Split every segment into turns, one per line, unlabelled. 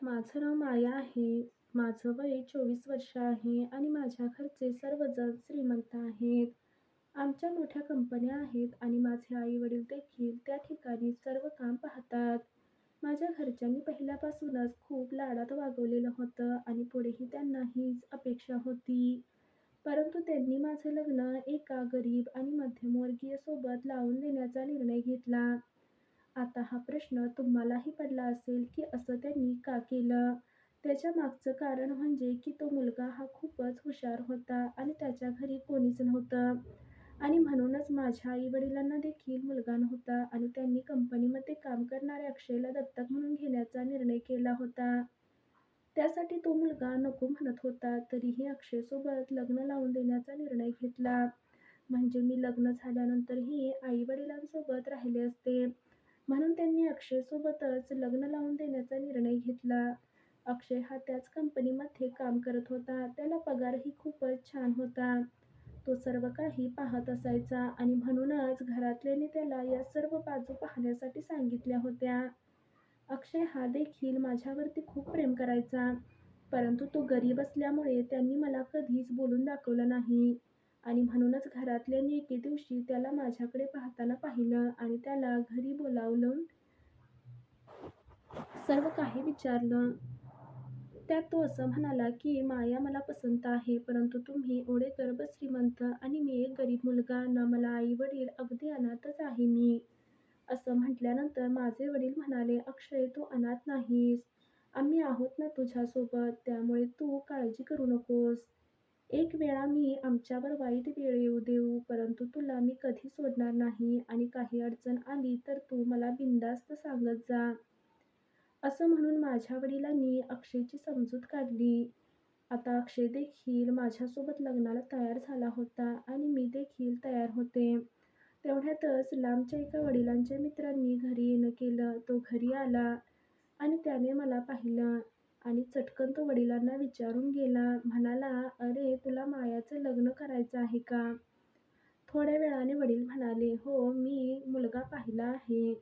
माझं नाव माया आहे. माझं वय चोवीस वर्ष आहे आणि माझ्या घरचे सर्वजण श्रीमंत आहेत. आमच्या मोठ्या कंपन्या आहेत आणि माझे आई-वडील देखील त्या ठिकाणी सर्व काम पाहतात. माझ्या घरच्यांनी पहिल्यापासूनच खूप लाडात वागवलेलं होतं आणि पुढेही त्यांना हीच अपेक्षा होती. परंतु त्यांनी माझं लग्न एका गरीब आणि मध्यमवर्गीय सोबत लावून देण्याचा निर्णय घेतला. आता हा प्रश्न तुम्हालाही पडला असेल की असं त्यांनी का केलं? त्याच्या मागचं कारण म्हणजे की तो मुलगा हा खूपच हुशार होता आणि त्याच्या घरी कोणीच नव्हतं आणि म्हणूनच माझ्या आई-वडिलांना देखील मुलगा नव्हता आणि त्यांनी कंपनीमध्ये काम करणाऱ्या अक्षयला दत्तक म्हणून घेण्याचा निर्णय केला होता. त्यासाठी तो मुलगा नको म्हणत होता तरीही अक्षयसोबत लग्न लावून देण्याचा निर्णय घेतला. म्हणजे मी लग्न झाल्यानंतरही आई-वडिलांसोबत राहिले असते. म्हणून त्यांनी अक्षयसोबतच लग्न लावून देण्याचा निर्णय घेतला. अक्षय हा त्याच कंपनीमध्ये काम करत होता. त्याला पगारही खूपच छान होता. तो सर्व काही पाहत असायचा आणि म्हणूनच घरातल्यांनी त्याला या सर्व बाजू पाहण्यासाठी सांगितल्या होत्या. अक्षय हा देखील माझ्यावरती खूप प्रेम करायचा. परंतु तो गरीब असल्यामुळे त्यांनी मला कधीच बोलून दाखवलं नाही आणि म्हणूनच घरातल्यांनी एके दिवशी त्याला माझ्याकडे पाहताना पाहिलं आणि त्याला घरी सर्व काही विचारलं. त्यात तो असं म्हणाला की माया मला पसंत आहे परंतु तुम्ही एवढे गर्भ श्रीमंत आणि मी एक गरीब मुलगा ना मला आई-वडील अगदी अनाथच आहे मी. असं म्हटल्यानंतर माझे वडील म्हणाले अक्षय तू अनाथ नाहीस. आम्ही आहोत ना तुझ्यासोबत त्यामुळे तू काळजी करू नकोस. एक वेळा मी आमच्यावर वाईट वेळ येऊ देऊ परंतु तुला मी कधी सोडणार नाही आणि काही अडचण आली तर तू मला बिंदास्त सांगत जा. असं म्हणून माझ्या वडिलांनी अक्षयची समजूत काढली. आता अक्षय देखील माझ्यासोबत लग्नाला तयार झाला होता आणि मी देखील तयार होते. तेवढ्यातच लांबच्या एका वडिलांच्या मित्रांनी घरी येणं केलं. तो घरी आला आणि त्याने मला पाहिलं आणि चटकन तो वडिलांना विचारून गेला. म्हणाला अरे तुला मायाचं लग्न करायचं आहे का? थोड्या वेळाने वडील म्हणाले हो मी मुलगा पाहिला आहे.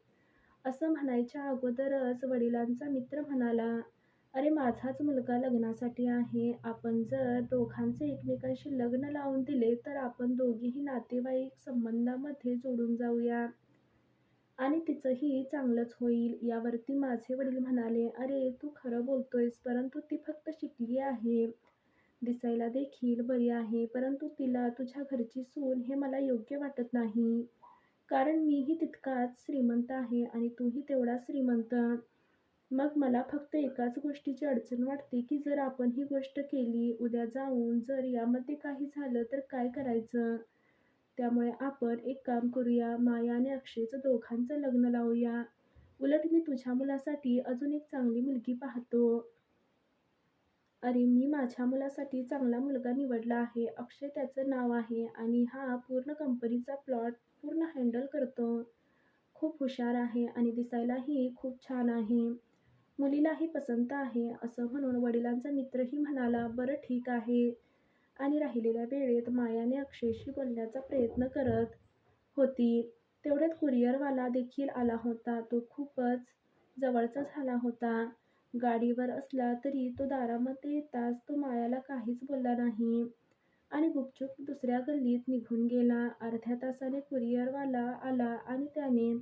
असं म्हणायच्या अगोदरच वडिलांचा मित्र म्हणाला अरे माझाच मुलगा लग्नासाठी आहे. आपण जर दोघांचे एकमेकांशी लग्न लावून दिले तर आपण दोघेही नातेवाईक संबंधांमध्ये जोडून जाऊया आणि तिचंही चांगलंच होईल. यावरती माझे वडील म्हणाले अरे तू खरं बोलतोयस परंतु ती फक्त शिकली आहे. दिसायला देखील बरी आहे परंतु तिला तुझ्या घरची सून हे मला योग्य वाटत नाही. कारण मीही तितकाच श्रीमंत आहे आणि तूही तेवढा श्रीमंत. मग मला फक्त एकाच गोष्टीची अडचण वाटते की जर आपण ही गोष्ट केली उद्या जाऊन जर यामध्ये काही झालं तर काय करायचं? त्यामुळे आपण एक काम करूया माया आणि अक्षयचं दोघांचं लग्न लावूया. उलट मी तुझ्या मुलासाठी अजून एक चांगली मुलगी पाहतो. अरे मी माझ्या मुलासाठी चांगला मुलगा निवडला आहे. अक्षय त्याचं नाव आहे आणि हा पूर्ण कंपनीचा प्लॉट खूप हुशार आहे आणि दिसायलाही खूप छान आहे. मुलीलाही पसंत आहे. असं म्हणून वडिलांचा मित्रही म्हणाला बरं ठीक आहे आणि राहिलेल्या वेळेत मायाने अक्षयशी बोलण्याचा प्रयत्न करत होती. तेवढ्यात कुरिअरवाला देखील आला होता. तो खूपच जवळचा झाला होता. गाडीवर असला तरी तो दारामध्ये येताच तो मायाला काहीच बोलला नाही आणि गुपचूप दुसऱ्या गल्लीत निघून गेला. अर्ध्या तासाने कुरिअरवाला आला आणि त्याने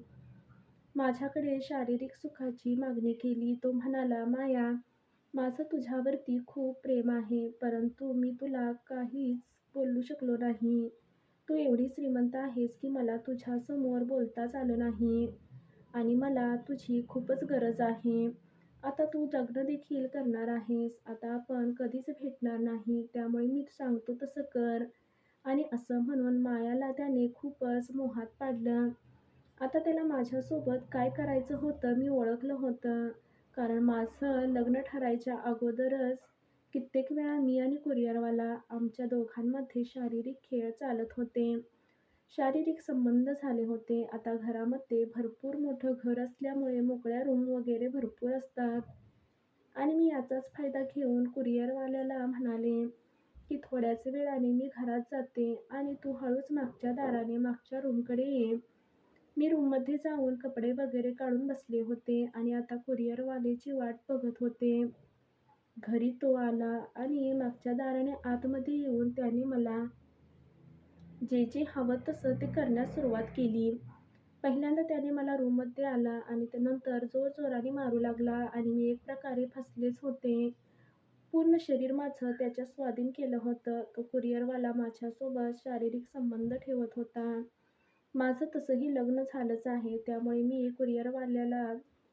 माझ्याकडे शारीरिक सुखाची मागणी केली. तो म्हणाला माया माझं तुझ्यावरती खूप प्रेम आहे परंतु मी तुला काहीच बोलू शकलो नाही. तू एवढी श्रीमंत आहेस की मला तुझ्यासमोर बोलताच आलं नाही आणि मला तुझी खूपच गरज आहे. आता तू लग्न देखील करणार आहेस. आता आपण कधीच भेटणार नाही त्यामुळे मी सांगतो तसं कर. आणि असं म्हणून मायाला त्याने खूपच मोहात पाडलं. आता त्याला माझ्यासोबत काय करायचं होतं मी ओळखलं होतं. कारण माझं लग्न ठरायच्या अगोदरच कित्येक वेळा मी आणि कुरिअरवाला आमच्या दोघांमध्ये शारीरिक खेळ चालत होते. शारीरिक संबंध झाले होते. आता घरामध्ये भरपूर मोठं घर असल्यामुळे मोकळ्या रूम वगैरे भरपूर असतात आणि मी याचाच फायदा घेऊन कुरिअरवाल्याला म्हणाले की थोड्याच वेळाने मी घरात जाते आणि तू हळूच मागच्या दाराने मागच्या रूमकडे ये. मी रूममध्ये जाऊन कपडे वगैरे काढून बसले होते आणि आता कुरिअरवाल्याची वाट बघत होते. घरी तो आला आणि मागच्या दाराने आतमध्ये येऊन त्याने मला जे जे हवं तसं ते करण्यास सुरुवात केली. पहिल्यांदा त्याने मला रूममध्ये आला आणि नंतर जोरजोराने मारू लागला आणि मी एक प्रकारे फसलेच होते. पूर्ण शरीर माझं त्याच्या स्वाधीन केलं होतं. तो कुरिअरवाला माझ्यासोबत शारीरिक संबंध ठेवत होता. माझं तसंही लग्न झालंच आहे. त्यामुळे मी कुरिअरवाल्याला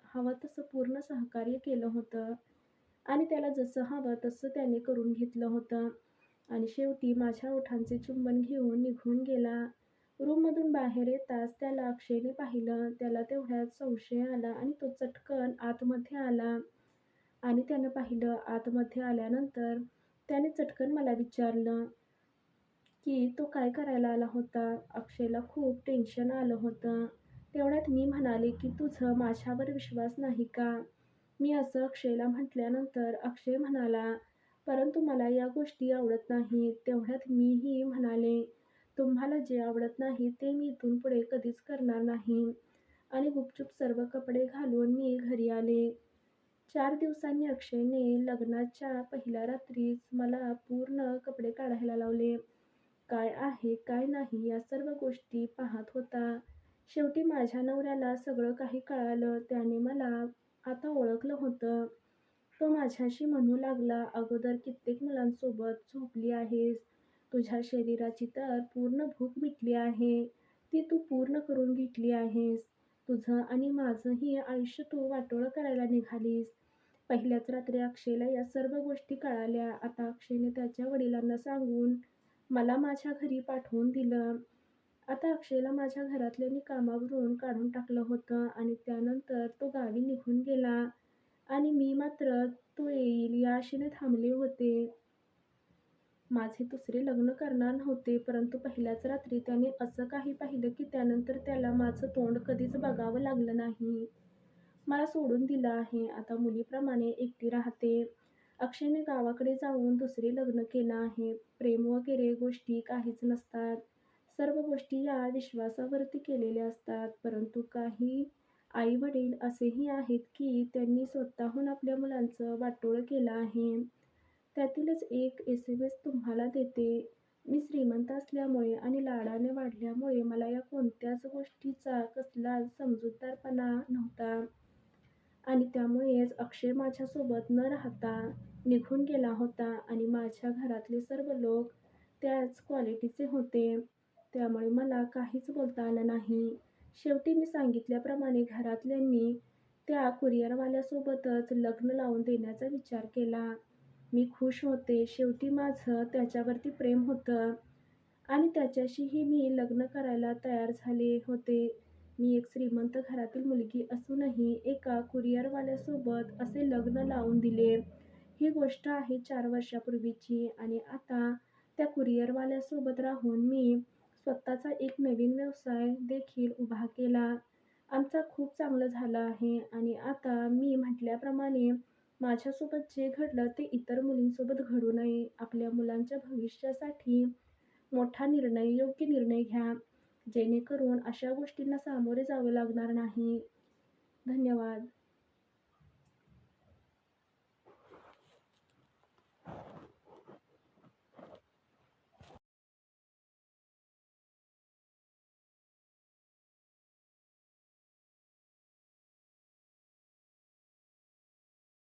हवं तसं पूर्ण सहकार्य केलं होतं आणि त्याला जसं हवं तसं त्याने करून घेतलं होतं आणि शेवटी माझ्या ओठांचे चुंबन घेऊन निघून गेला. रूममधून बाहेर येताच त्याला अक्षयने पाहिलं. त्याला तेवढ्यात संशय आला आणि तो चटकन आतमध्ये आला आणि त्यानं पाहिलं. आतमध्ये आल्यानंतर त्याने चटकन मला विचारलं की तो काय करायला आला होता? अक्षयला खूप टेन्शन आलं होतं. तेवढ्यात मी म्हणाले की तुझं माझ्यावर विश्वास नाही का? मी असं अक्षयला म्हटल्यानंतर अक्षय म्हणाला, परंतु मला या गोष्टी आवडत नाहीत. तेवढ्यात मीही म्हणाले, तुम्हाला जे आवडत नाही ते मी इथून पुढे कधीच करणार नाही आणि गुपचूप सर्व कपडे घालून मी घरी आले. चार दिवसांनी अक्षयने लग्नाच्या पहिल्या रात्रीच मला पूर्ण कपडे काढायला लावले. काय आहे काय नाही या सर्व गोष्टी पाहत होता. शेवटी माझ्या नवऱ्याला सगळं काही कळालं. त्याने मला आता ओळखलं होतं. तो माझ्याशी म्हणू लागला, अगोदर कित्येक मुलांसोबत झोपली आहेस. तुझ्या शरीराची तर पूर्ण भूक मिटली आहे. ती तू पूर्ण करून घेतली आहेस. तुझं आणि माझंही आयुष्य तू वाटोळं करायला निघालीस. पहिल्याच रात्री अक्षयला या सर्व गोष्टी कळाल्या. आता अक्षयने त्याच्या वडिलांना सांगून मला माझ्या घरी पाठवून दिलं. आता अक्षयला माझ्या घरातल्यांनी कामावरून काढून टाकलं होतं आणि त्यानंतर तो गावी निघून गेला आणि मी मात्र तो येईल या आशेने थांबले होते. माझे दुसरे लग्न करणार नव्हते, परंतु पहिल्याच रात्री त्याने असं काही पाहिलं की त्यानंतर त्याला माझं तोंड कधीच बघावं लागलं नाही. मला सोडून दिलं आहे. आता मुलीप्रमाणे एकटी राहते. अक्षयने गावाकडे जाऊन दुसरे लग्न केलं आहे. प्रेम वगैरे गोष्टी काहीच नसतात. सर्व गोष्टी या विश्वासावरती केलेल्या असतात. परंतु काही आई-वडील असेही आहेत की त्यांनी स्वतःहून आपल्या मुलांचं वाटोळं केलं आहे. त्यातीलच एक एस एम एस तुम्हाला देते. मी श्रीमंत असल्यामुळे आणि लाडाने वाढल्यामुळे मला या कोणत्याच गोष्टीचा कसलाच समजूतदारपणा नव्हता आणि त्यामुळेच अक्षय माझ्यासोबत न राहता निघून गेला होता आणि माझ्या घरातले सर्व लोक त्याच क्वालिटीचे होते. त्यामुळे मला काहीच बोलता आलं नाही. शेवटी मी सांगितल्याप्रमाणे घरातल्यांनी त्या कुरिअरवाल्यासोबतच लग्न लावून देण्याचा विचार केला. मी खुश होते. शेवटी माझं त्याच्यावरती प्रेम होतं आणि त्याच्याशीही मी लग्न करायला तयार झाले होते. मी एक श्रीमंत घरातील मुलगी असूनही एका कुरिअरवाल्यासोबत असे लग्न लावून दिले. ही गोष्ट आहे चार वर्षापूर्वीची आणि आता त्या कुरिअरवाल्यासोबत राहून मी स्वतःचा एक नवीन व्यवसाय देखील उभा केला. आमचा खूप चांगलं झालं आहे आणि आता मी म्हटल्याप्रमाणे माझ्यासोबत जे घडलं ते इतर मुलींसोबत घडू नये. आपल्या मुलांच्या भविष्यासाठी मोठा निर्णय, योग्य निर्णय घ्या, जेणेकरून अशा गोष्टींना सामोरे जावं लागणार नाही. धन्यवाद.